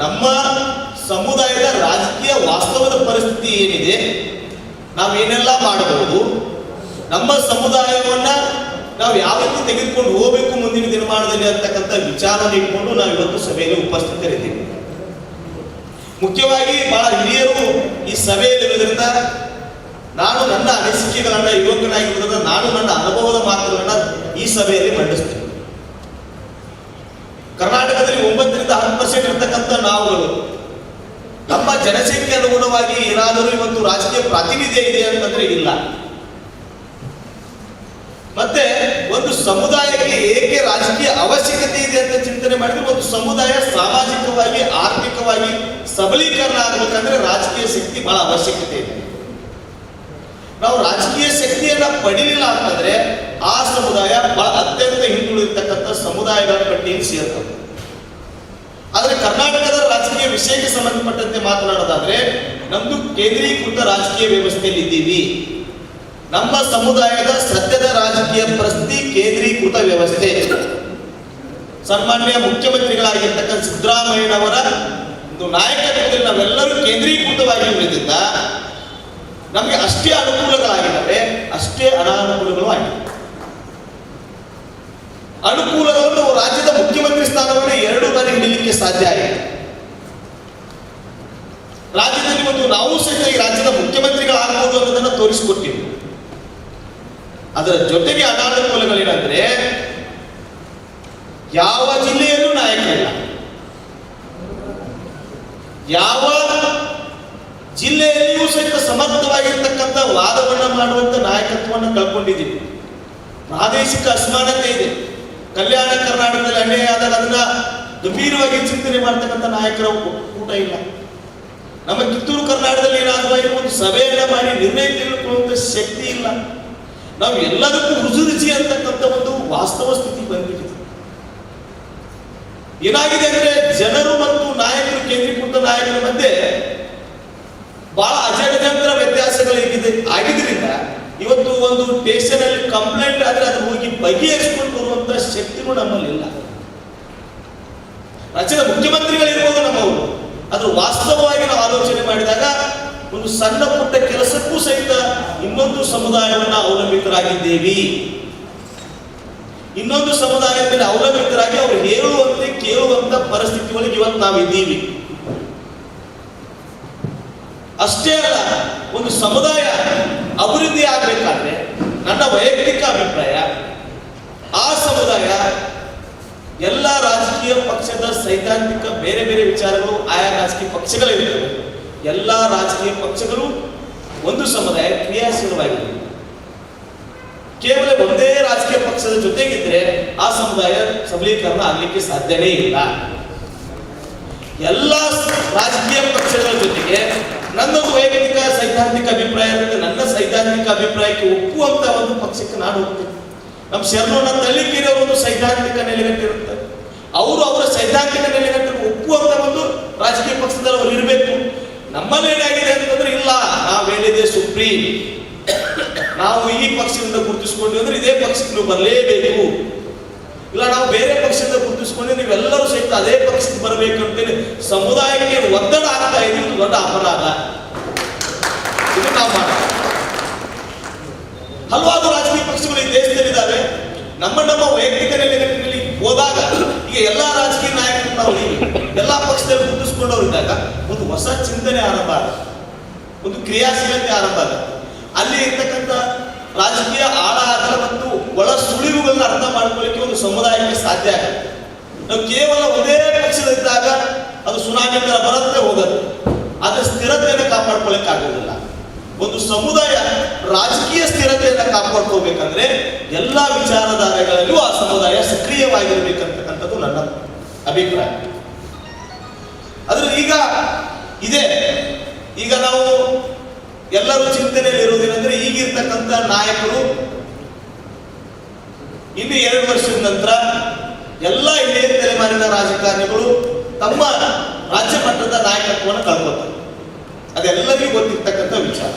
ನಮ್ಮ ಸಮುದಾಯದ ರಾಜಕೀಯ ವಾಸ್ತವದ ಪರಿಸ್ಥಿತಿ ಏನಿದೆ, ನಾವು ಏನೆಲ್ಲ ಮಾಡಬಹುದು, ನಮ್ಮ ಸಮುದಾಯವನ್ನ ನಾವು ಯಾವ ರೀತಿ ತೆಗೆದುಕೊಂಡು ಹೋಗಬೇಕು ಮುಂದಿನ ದಿನಮಾನದಲ್ಲಿ ಅಂತಕ್ಕಂಥ ವಿಚಾರ ಇಟ್ಕೊಂಡು ನಾವು ಇವತ್ತು ಸಭೆಯಲ್ಲಿ ಉಪಸ್ಥಿತರಿದ್ದೀವಿ. ಮುಖ್ಯವಾಗಿ ಬಹಳ ಹಿರಿಯರು ಈ ಸಭೆಯಲ್ಲಿರೋದ್ರಿಂದ ನಾನು ನನ್ನ ಅನಿಸಿಕೆಗಳನ್ನ ಯುವಕನಾಗಿರೋದ್ರಿಂದ ನಾನು ನನ್ನ ಅನುಭವದ ಮಾತುಗಳನ್ನ ಈ ಸಭೆಯಲ್ಲಿ ಮಂಡಿಸ್ತೀನಿ. ಒಂಬತ್ತರಿಂದ ಹತ್ತು ಪರ್ಸೆಂಟ್ ಇರ್ತಕ್ಕಂಥ ನಾವುಗಳು, ನಮ್ಮ ಜನಸಂಖ್ಯೆ ಅನುಗುಣವಾಗಿ ಏನಾದರೂ ಇವತ್ತು ರಾಜಕೀಯ ಪ್ರಾತಿನಿಧ್ಯ ಇದೆ ಅಂತಂದ್ರೆ ಇಲ್ಲ. ಮತ್ತೆ ಒಂದು ಸಮುದಾಯಕ್ಕೆ ಏಕೆ ರಾಜಕೀಯ ಅವಶ್ಯಕತೆ ಇದೆ ಅಂತ ಚಿಂತನೆ ಮಾಡಿದ್ರೆ ಒಂದು ಸಮುದಾಯ ಸಾಮಾಜಿಕವಾಗಿ, ಆರ್ಥಿಕವಾಗಿ ಸಬಲೀಕರಣ ಆಗಬೇಕಂದ್ರೆ ರಾಜಕೀಯ ಶಕ್ತಿ ಬಹಳ ಅವಶ್ಯಕತೆ ಇದೆ. ನಾವು ರಾಜಕೀಯ ಶಕ್ತಿಯನ್ನ ಪಡೀಲಿಲ್ಲ ಅಂತಂದ್ರೆ ಆ ಸಮುದಾಯ ಬಹಳ ಅತ್ಯಂತ ಹಿಂದುಳಿರ್ತಕ್ಕಂಥ ಸಮುದಾಯಗಳ ಪಟ್ಟಿಯಲ್ಲಿ ಸೇರ್ತದೆ ಆದ್ರೆ ಕರ್ನಾಟಕದ ರಾಜಕೀಯ ವಿಷಯಕ್ಕೆ ಸಂಬಂಧಪಟ್ಟಂತೆ ಮಾತನಾಡೋದಾದ್ರೆ, ನಮ್ದು ಕೇಂದ್ರೀಕೃತ ರಾಜಕೀಯ ವ್ಯವಸ್ಥೆಯಲ್ಲಿ ಇದ್ದೀವಿ. ನಮ್ಮ ಸಮುದಾಯದ ಸದ್ಯದ ರಾಜಕೀಯ ಪ್ರಸ್ತಿ ಕೇಂದ್ರೀಕೃತ ವ್ಯವಸ್ಥೆ. ಸನ್ಮಾನ್ಯ ಮುಖ್ಯಮಂತ್ರಿಗಳಾಗಿರ್ತಕ್ಕಂಥ ಸಿದ್ದರಾಮಯ್ಯನವರ ಒಂದು ನಾಯಕತ್ವದಲ್ಲಿ ನಾವೆಲ್ಲರೂ ಕೇಂದ್ರೀಕೃತವಾಗಿ ಉಳಿದಿದ್ದ, ನಮಗೆ ಅಷ್ಟೇ ಅನುಕೂಲಗಳಾಗಿದ್ದಾವೆ ಅಷ್ಟೇ ಅನಾನುಕೂಲಗಳು ಆಗಿವೆ ಅನುಕೂಲಗಳನ್ನು ರಾಜ್ಯದ ಮುಖ್ಯಮಂತ್ರಿ ಸ್ಥಾನವನ್ನು ಎರಡು ಬಾರಿ ಹಿಡಿಯಲಿಕ್ಕೆ ಸಾಧ್ಯ ಆಯಿತು ರಾಜ್ಯದಲ್ಲಿ ಒಂದು ನಾವು ಸಹಿತ ಈ ರಾಜ್ಯದ ಮುಖ್ಯಮಂತ್ರಿಗಳಾಗಬಹುದು ಅನ್ನೋದನ್ನು ತೋರಿಸಿಕೊಟ್ಟಿವೆ. ಅದರ ಜೊತೆಗೆ ಅನಾನುಕೂಲಗಳೇನಂದ್ರೆ ಯಾವ ಜಿಲ್ಲೆಯಲ್ಲೂ ನಾಯಕ ಇಲ್ಲ. ಯಾವ ಜಿಲ್ಲೆಯಲ್ಲಿಯೂ ಸಹಿತ ಸಮರ್ಥವಾಗಿರ್ತಕ್ಕಂಥ ವಾದವನ್ನು ಮಾಡುವಂತ ನಾಯಕತ್ವವನ್ನು ಕಳ್ಕೊಂಡಿದ್ದೀವಿ. ಪ್ರಾದೇಶಿಕ ಅಸಮಾನತೆ ಇದೆ. ಕಲ್ಯಾಣ ಕರ್ನಾಟಕದಲ್ಲಿ ಅನ್ಯಾಯ ಆದಾಗ ಅದನ್ನ ಗಂಭೀರವಾಗಿ ಚಿಂತನೆ ಮಾಡ್ತಕ್ಕಂಥ ನಾಯಕರ ಊಟ ಇಲ್ಲ. ನಮ್ಮ ಕಿತ್ತೂರು ಕರ್ನಾಟಕದಲ್ಲಿ ಏನಾದರೂ ಆಗಿ ಒಂದು ಸಭೆಯನ್ನ ಮಾಡಿ ನಿರ್ಣಯ ತೆಗೆದುಕೊಳ್ಳುವಂತ ಶಕ್ತಿ ಇಲ್ಲ. ನಾವು ಎಲ್ಲದಕ್ಕೂ ರುಜುರುಚಿ ಅಂತಕ್ಕಂಥ ಒಂದು ವಾಸ್ತವ ಸ್ಥಿತಿ ಬಂದಿದೆ. ಏನಾಗಿದೆ ಅಂದ್ರೆ ಜನರು ಮತ್ತು ನಾಯಕರು ಕೇಂದ್ರೀಕೃತ ನಾಯಕರ ಮಧ್ಯೆ ಬಹಳ ಅಜಗಜಂತ್ರ ವ್ಯತ್ಯಾಸಗಳು ಏನಿದೆ ಆಗಿದ್ರಿಂದ ಇವತ್ತು ಒಂದು ಸ್ಟೇಷನ್ ಅಲ್ಲಿ ಕಂಪ್ಲೇಂಟ್ ಆದ್ರೆ ಅದು ಹೋಗಿ ಬಗೆಹರಿಸಿಕೊಂಡು ಬರುವಂತ ನಮ್ಮಲ್ಲಿ ಇಲ್ಲ. ರಾಜ್ಯದ ಮುಖ್ಯಮಂತ್ರಿಗಳಿರ್ಬೋದು ನಮ್ಮವರು. ಅದು ವಾಸ್ತವವಾಗಿ ನಾವು ಆಲೋಚನೆ ಮಾಡಿದಾಗ ಒಂದು ಸಣ್ಣ ಪುಟ್ಟ ಕೆಲಸಕ್ಕೂ ಸಹಿತ ಇನ್ನೊಂದು ಸಮುದಾಯವನ್ನ ಅವಲಂಬಿತರಾಗಿದ್ದೇವೆ. ಇನ್ನೊಂದು ಸಮುದಾಯದ ಅವಲಂಬಿತರಾಗಿ ಅವರು ಹೇಳುವಂತೆ ಕೇಳುವಂತ ಪರಿಸ್ಥಿತಿ ಒಳಗೆ ಇವತ್ತು ನಾವಿದ್ದೀವಿ. ಅಷ್ಟೇ ಅಲ್ಲ, ಒಂದು ಸಮುದಾಯ ಅಭಿವೃದ್ಧಿ ಆಗಬೇಕಾದ್ರೆ ನನ್ನ ವೈಯಕ್ತಿಕ ಅಭಿಪ್ರಾಯ, ಆ ಸಮುದಾಯ ಎಲ್ಲ ರಾಜಕೀಯ ಪಕ್ಷದ ಸೈದ್ಧಾಂತಿಕ ಬೇರೆ ಬೇರೆ ವಿಚಾರಗಳು ಆಯಾ ರಾಜಕೀಯ ಪಕ್ಷಗಳಿರ್ತವೆ ಎಲ್ಲ ರಾಜಕೀಯ ಪಕ್ಷಗಳು ಒಂದು ಸಮುದಾಯ ಕ್ರಿಯಾಶೀಲವಾಗಿದೆ ಕೇವಲ ಒಂದೇ ರಾಜಕೀಯ ಪಕ್ಷದ ಜೊತೆಗಿದ್ರೆ ಆ ಸಮುದಾಯ ಸಬಲೀಕರಣ ಆಗಲಿಕ್ಕೆ ಸಾಧ್ಯನೇ ಇಲ್ಲ. ಎಲ್ಲ ರಾಜಕೀಯ ಪಕ್ಷಗಳ ಜೊತೆಗೆ ನನ್ನೊಂದು ವೈಯಕ್ತಿಕ ಸೈದ್ಧಾಂತಿಕ ಅಭಿಪ್ರಾಯ ನನ್ನ ಸೈದ್ಧಾಂತಿಕ ಅಭಿಪ್ರಾಯಕ್ಕೆ ಒಪ್ಪುವಂತ ಒಂದು ಪಕ್ಷಕ್ಕೆ ನಾನು ಹೋಗ್ತೇನೆ. ನಮ್ಮ ಶರಣನ ತಳ್ಳಿಕೇರಿ ಒಂದು ಸೈದ್ಧಾಂತಿಕ ನೆಲೆಗಟ್ಟಿರುತ್ತಾರೆ ಅವರು ಅವರ ಸೈದ್ಧಾಂತಿಕ ನೆಲೆಗಟ್ಟನ್ನು ಒಪ್ಪುವಂತ ಒಂದು ರಾಜಕೀಯ ಪಕ್ಷದಲ್ಲಿ ಅವರು ಇರಬೇಕು. ನಮ್ಮಲ್ಲಿ ಏನಾಗಿದೆ ಅಂತಂದ್ರೆ, ಇಲ್ಲ ನಾವೇನಿದೆ ಸುಪ್ರೀಂ. ನಾವು ಈ ಪಕ್ಷದಿಂದ ಗುರುತಿಸ್ಕೊಂಡ್ವಿ ಅಂದ್ರೆ ಇದೇ ಪಕ್ಷಕ್ಕೆ ನೀವು ಬರಲೇಬೇಕು. ಇಲ್ಲ, ನಾವು ಬೇರೆ ಪಕ್ಷದಿಂದ ಗುರುತಿಸ್ಕೊಂಡು ನೀವೆಲ್ಲರೂ ಸಹಿತ ಅದೇ ಪಕ್ಷಕ್ಕೆ ಬರಬೇಕು ಅಂತೇಳಿ ಸಮುದಾಯಕ್ಕೆ ಒತ್ತಡ ಆಗ್ತಾ ಇದೆ ದೊಡ್ಡ ಅಪರಾಧ. ಇದು ನಾವು ಹಲವಾರು ರಾಜಕೀಯ ಪಕ್ಷಗಳು ಈ ದೇಶದಲ್ಲಿದ್ದಾವೆ. ನಮ್ಮ ನಮ್ಮ ವೈಯಕ್ತಿಕ ನೆಲೆಗಟ್ಟಿನಲ್ಲಿ ಹೋದಾಗ ಈಗ ಎಲ್ಲಾ ರಾಜಕೀಯ ನಾಯಕರು ನಾವು ಎಲ್ಲಾ ಪಕ್ಷದಲ್ಲಿ ಗುರುತಿಸ್ಕೊಂಡವರಿದ್ದಾಗ ಒಂದು ಹೊಸ ಚಿಂತನೆ ಆರಂಭ ಆಗುತ್ತೆ. ಒಂದು ಕ್ರಿಯಾಶೀಲತೆ ಆರಂಭ ಆಗುತ್ತೆ. ಅಲ್ಲಿ ಇರ್ತಕ್ಕಂಥ ರಾಜಕೀಯ ಆಳ ಅಗಲ ಮತ್ತು ಒಳ ಸುಳಿವುಗಳನ್ನ ಅರ್ಥ ಮಾಡ್ಕೊಳ್ಳಿಕ್ಕೆ ಒಂದು ಸಮುದಾಯಕ್ಕೆ ಸಾಧ್ಯ ಆಗುತ್ತೆ ನಾವು ಕೇವಲ ಒಂದೇ ಪಕ್ಷದಲ್ಲಿದ್ದಾಗ ಅದು ಸುನಾಮಿ ತರ ಬರುತ್ತೆ ಹೋಗುತ್ತೆ. ಆದರೆ ಸ್ಥಿರತೆಯನ್ನು ಕಾಪಾಡ್ಕೊಳ್ಳಿಕ್ಕೆ ಆಗೋದಿಲ್ಲ ಒಂದು ಸಮುದಾಯ ರಾಜಕೀಯ ಸ್ಥಿರತೆಯನ್ನು ಕಾಪಾಡ್ಕೋಬೇಕಂದ್ರೆ ಎಲ್ಲಾ ವಿಚಾರಧಾರೆಗಳಲ್ಲೂ ಆ ಸಮುದಾಯ ಸಕ್ರಿಯವಾಗಿರ್ಬೇಕಂತಕ್ಕಂಥದ್ದು ನನ್ನ ಅಭಿಪ್ರಾಯ. ಆದ್ರೆ ಈಗ ಇದೆ. ಈಗ ನಾವು ಎಲ್ಲರೂ ಚಿಂತನೆಯಲ್ಲಿ ಇರುವುದೇನೆಂದ್ರೆ ಈಗಿರ್ತಕ್ಕಂಥ ನಾಯಕರು ಇನ್ನು ಎರಡು ವರ್ಷದ ನಂತರ ಎಲ್ಲ ಹಿರಿಯ ತಲೆಮಾರಿನ ರಾಜಕಾರಣಿಗಳು ತಮ್ಮ ರಾಜ್ಯ ಮಟ್ಟದ ನಾಯಕತ್ವವನ್ನು ಕಳ್ಕೊತಾರೆ ಅದೆಲ್ಲರಿಗೂ ಗೊತ್ತಿರ್ತಕ್ಕಂಥ ವಿಚಾರ.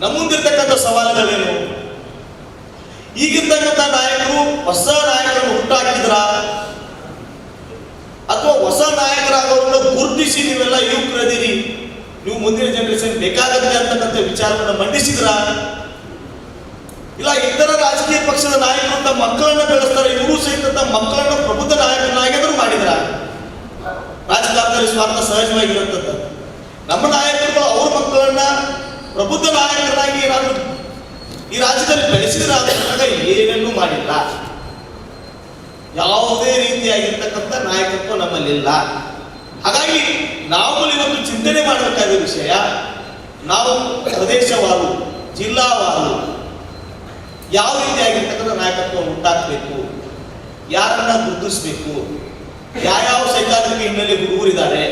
ನಮ್ಮ ಮುಂದಿರ್ತಕ್ಕಂಥ ಸವಾಲುಗಳೇನು? ಈಗಿರ್ತಕ್ಕಂಥ ನಾಯಕರು ಹೊಸ ನಾಯಕರನ್ನು ಹುಟ್ಟಾಕಿದ್ರ? ಅಥವಾ ಹೊಸ ನಾಯಕರಾಗೋರನ್ನ ಗುರುತಿಸಿ ನೀವೆಲ್ಲ ಯುವಕರದಿರಿ ನೀವು ಮುಂದಿನ ಜನರೇಷನ್ ಬೇಕಾಗತ್ತೆ ಅಂತಕ್ಕಂಥ ವಿಚಾರವನ್ನು ಮಂಡಿಸಿದ್ರ? ಇಲ್ಲ, ಇತರ ರಾಜಕೀಯ ಪಕ್ಷದ ನಾಯಕರು ತಮ್ಮ ಮಕ್ಕಳನ್ನ ಬೆಳೆಸ್ತಾರೆ, ಇವರು ಸಹಿತ ತಮ್ಮ ಮಕ್ಕಳನ್ನ ಪ್ರಬುದ್ಧ ನಾಯಕನಾಗಿದ್ರು ಮಾಡಿದ್ರ? ರಾಜಕಾರಣದಲ್ಲಿ ಸ್ವಾರ್ಥ ಸಹಜವಾಗಿರುತ್ತದೆ ನಮ್ಮ ನಾಯಕರು, ಅವ್ರ ಮಕ್ಕಳನ್ನ ಪ್ರಬುದ್ಧ ನಾಯಕರಾಗಿ ಏನಾದ್ರು ಈ ರಾಜ್ಯದಲ್ಲಿ ಬೆಳೆಸಿದ ಏನನ್ನೂ ಮಾಡಿಲ್ಲ. ಯಾವುದೇ ರೀತಿಯಾಗಿರ್ತಕ್ಕಂಥ ನಾಯಕತ್ವ ನಮ್ಮಲ್ಲಿಲ್ಲ. ಹಾಗಾಗಿ ನಾವು ಇವತ್ತು ಚಿಂತನೆ ಮಾಡಬೇಕಾದ ವಿಷಯ, ನಾವು ಪ್ರದೇಶವಾರು ಜಿಲ್ಲಾವಾರು ಯಾವ ರೀತಿಯಾಗಿರ್ತಕ್ಕಂಥ ನಾಯಕತ್ವ ಉಂಟಾಗಬೇಕು ಯಾರನ್ನ ಗುರುತಿಸಬೇಕು? ಯಾವ್ಯಾವ ಸೈದ್ಧಾಂತಿಕ ಹಿನ್ನೆಲೆ ಹುಡುಗರಿದ್ದಾರೆ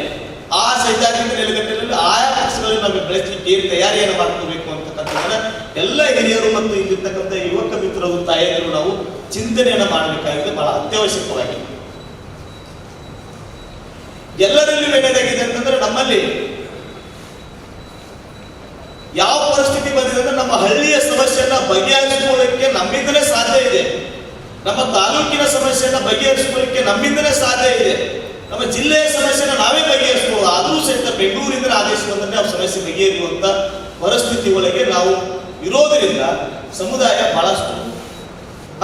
ಆ ಸೈದ್ಧಾಂತಿಕ ನೆಲೆಗಟ್ಟಿನಲ್ಲಿ ಆಯಾ ಪಕ್ಷಗಳಲ್ಲಿ ನಮಗೆ ಬೆಳೆಸಲಿಕ್ಕೆ ಏನು ತಯಾರಿಯನ್ನು ಮಾಡ್ಕೋಬೇಕು ಅಂತಕ್ಕಂಥದ್ದನ್ನ ಎಲ್ಲ ಹಿರಿಯರು ಮತ್ತು ಇಲ್ಲಿರ್ತಕ್ಕಂಥ ಯುವಕ ಮಿತ್ರರು ತಾಯಿಯರು ನಾವು ಚಿಂತನೆಯನ್ನು ಮಾಡಬೇಕಾಗಿದೆ. ಬಹಳ ಅತ್ಯವಶ್ಯಕವಾಗಿದೆ ಎಲ್ಲರಲ್ಲಿ ಏನಾಗಿದೆ ಅಂತಂದ್ರೆ ನಮ್ಮಲ್ಲಿ ಯಾವ ಪರಿಸ್ಥಿತಿ ಬಂದಿದೆ ಅಂದ್ರೆ ನಮ್ಮ ಹಳ್ಳಿಯ ಸಮಸ್ಯೆಯನ್ನ ಬಗೆಹರಿಸಿಕೊಳ್ಳಕ್ಕೆ ನಮ್ಮಿಂದಲೇ ಸಾಧ್ಯ ಇದೆ. ನಮ್ಮ ತಾಲೂಕಿನ ಸಮಸ್ಯೆಯನ್ನ ಬಗೆಹರಿಸಿಕೊಳ್ಳಕ್ಕೆ ನಮ್ಮಿಂದಲೇ ಸಾಧ್ಯ ಇದೆ. ನಮ್ಮ ಜಿಲ್ಲೆಯ ಸಮಸ್ಯೆನ ನಾವೇ ಬಗೆಹರಿಸಬಹುದು ಆದರೂ ಸಹಿತ ಬೆಂಗಳೂರಿಂದ ಆದೇಶ ಬಂದರೆ ಆ ಸಮಸ್ಯೆ ಬಗೆಹರಿಯುವಂತ ಪರಿಸ್ಥಿತಿ ಒಳಗೆ ನಾವು ಇರೋದರಿಂದ ಸಮುದಾಯ ಬಹಳಷ್ಟು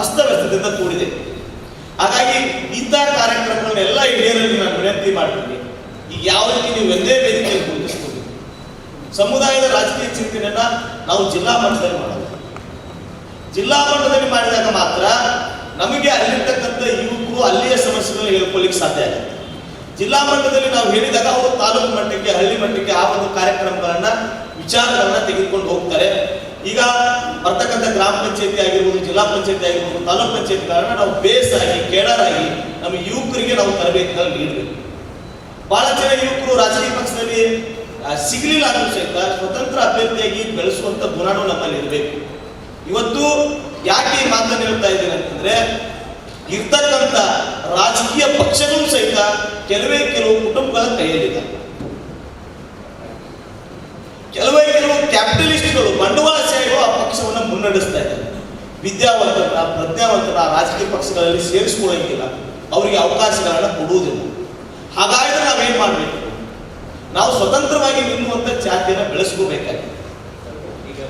ಅಸ್ತವ್ಯಸ್ತದಿಂದ ಕೂಡಿದೆ. ಹಾಗಾಗಿ ಇಂಥ ಕಾರ್ಯಕ್ರಮಗಳನ್ನೆಲ್ಲ ಹಿರಿಯರಲ್ಲಿ ನಾನು ವಿನಂತಿ ಮಾಡ್ತೀನಿ. ಈಗ ಯಾವ ರೀತಿ ನೀವು ಒಂದೇ ವೇದಿಕೆಯಲ್ಲಿ ಗುರುತಿಸ್ಕೋಬೇಕು ಸಮುದಾಯದ ರಾಜಕೀಯ ಚಿಂತನೆಯನ್ನ ನಾವು ಜಿಲ್ಲಾ ಮಟ್ಟದಲ್ಲಿ ಮಾಡೋದು ಜಿಲ್ಲಾ ಮಟ್ಟದಲ್ಲಿ ಮಾಡಿದಾಗ ಮಾತ್ರ ನಮಗೆ ಅಲ್ಲಿರ್ತಕ್ಕಂಥ ಯುವಕರು ಅಲ್ಲಿಯ ಸಮಸ್ಯೆಗಳನ್ನು ಹೇಳ್ಕೊಳ್ಳಿಕ್ಕೆ ಸಾಧ್ಯ ಆಗುತ್ತೆ. ಜಿಲ್ಲಾ ಮಟ್ಟದಲ್ಲಿ ನಾವು ಹೇಳಿದಾಗ ಅವರು ತಾಲೂಕು ಮಟ್ಟಕ್ಕೆ, ಹಳ್ಳಿ ಮಟ್ಟಕ್ಕೆ ಆ ಒಂದು ಕಾರ್ಯಕ್ರಮಗಳನ್ನ, ವಿಚಾರಗಳನ್ನ ತೆಗೆದುಕೊಂಡು ಹೋಗ್ತಾರೆ. ಈಗ ಬರ್ತಕ್ಕಂಥ ಗ್ರಾಮ ಪಂಚಾಯತಿ ಆಗಿರ್ಬೋದು, ಜಿಲ್ಲಾ ಪಂಚಾಯತಿ ಆಗಿರ್ಬೋದು, ತಾಲೂಕು ಪಂಚಾಯತಿಗಳನ್ನ ನಾವು ಬೇಸ್ ಆಗಿ ಕೇಡರಾಗಿ ನಮ್ಮ ಯುವಕರಿಗೆ ನಾವು ತರಬೇತಿಗಳನ್ನು ನೀಡಬೇಕು. ಬಹಳ ಜನ ಯುವಕರು ರಾಜಕೀಯ ಪಕ್ಷದಲ್ಲಿ ಸಿಗಲಿಲ್ಲ ಅನ್ನೋ ಸಹಿತ ಸ್ವತಂತ್ರ ಅಭ್ಯರ್ಥಿಯಾಗಿ ಬೆಳೆಸುವಂತ ಗುಣನೂ ನಮ್ಮಲ್ಲಿ ಇರಬೇಕು. ಇವತ್ತು ಯಾಕೆ ಈ ಮಾತನ್ನು ಹೇಳ್ತಾ ಇದ್ದೇನೆ ಅಂತಂದ್ರೆ, ಇರ್ತಕ್ಕಂಥ ರಾಜಕೀಯ ಪಕ್ಷಗಳು ಸಹಿತ ಕೆಲವೇ ಕೆಲವು ಕುಟುಂಬಗಳ ಕೈಯಲ್ಲಿದೆ ಕೆಲವೇ ಕೆಲವು ಕ್ಯಾಪಿಟಲಿಸ್ಟ್ಗಳು ಬಂಡವಾಳಶಾಹಿಗಳು ಆ ಪಕ್ಷವನ್ನು ಮುನ್ನಡೆಸ್ತಾ ಇದ್ದಾರೆ. ವಿದ್ಯಾವಂತರ ಪ್ರಜ್ಞಾವಂತರ ರಾಜಕೀಯ ಪಕ್ಷಗಳಲ್ಲಿ ಸೇರಿಸ್ಕೊಳ್ಳೋಂಗಿಲ್ಲ. ಅವರಿಗೆ ಅವಕಾಶಗಳನ್ನು ಕೊಡುವುದಿಲ್ಲ. ಹಾಗಾದ್ರೆ ನಾವೇನ್ ಮಾಡಬೇಕು? ನಾವು ಸ್ವತಂತ್ರವಾಗಿ ನಿಲ್ಲುವಂತ ಜಾತಿಯನ್ನು ಬೆಳೆಸ್ಕೋಬೇಕಾಗಿದೆ.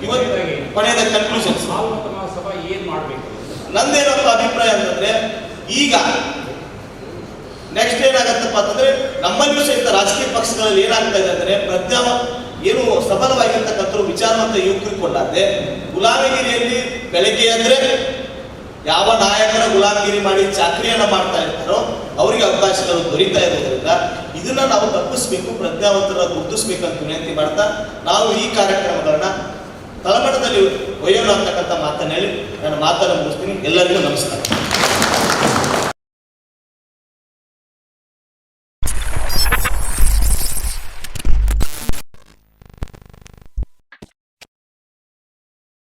ಇವತ್ತು ಕೊನೆಯದ ಕನ್ಕ್ಲೂಷನ್ಸ್ ಸಭಾ ಏನ್ ಮಾಡ್ಬೇಕು? ನಂದೇನಪ್ಪ ಅಭಿಪ್ರಾಯ ಅಂತಂದ್ರೆ ಈಗ ನೆಕ್ಸ್ಟ್ ಏನಾಗತ್ತಪ್ಪ ಅಂತಂದ್ರೆ ನಮ್ಮಲ್ಲಿಯೂ ಸಹಿತ ರಾಜಕೀಯ ಪಕ್ಷಗಳಲ್ಲಿ ಏನಾಗ್ತಾ ಇದೆ ಅಂದ್ರೆ ಪ್ರಜ್ಞಾ ಏನು ಸಫಲವಾಗಿರ್ತಕ್ಕಂಥ ವಿಚಾರವಂತ ಯುವಕರು ಕೊಂಡಾದೆ ಗುಲಾಮಗಿರಿಯಲ್ಲಿ ಬೆಳಗ್ಗೆ ಅಂದ್ರೆ ಯಾವ ನಾಯಕರ ಗುಲಾಮಗಿರಿ ಮಾಡಿ ಚಾಕ್ರಿಯನ್ನ ಮಾಡ್ತಾ ಇರ್ತಾರೋ ಅವರಿಗೆ ಅವಕಾಶಗಳು ದೊರೀತಾ ಇರೋದ್ರಿಂದ ಇದನ್ನ ನಾವು ತಪ್ಪಿಸ್ಬೇಕು ಪ್ರಜ್ಞಾವಂತರ ಗುರುತಿಸ್ಬೇಕಂತ ವಿನಂತಿ ಮಾಡ್ತಾ ನಾವು ಈ ಕಾರ್ಯಕ್ರಮಗಳನ್ನ ತಳಮಟ್ಟದಲ್ಲಿ ಒಯ್ಯೋಣ ಅಂತಕ್ಕಂಥ ಮಾತನ್ನು ಹೇಳಿ ನಾನು ಮಾತನ್ನು ಮುಗಿಸ್ತೀನಿ. ಎಲ್ಲರಿಗೂ ನಮಸ್ಕಾರ.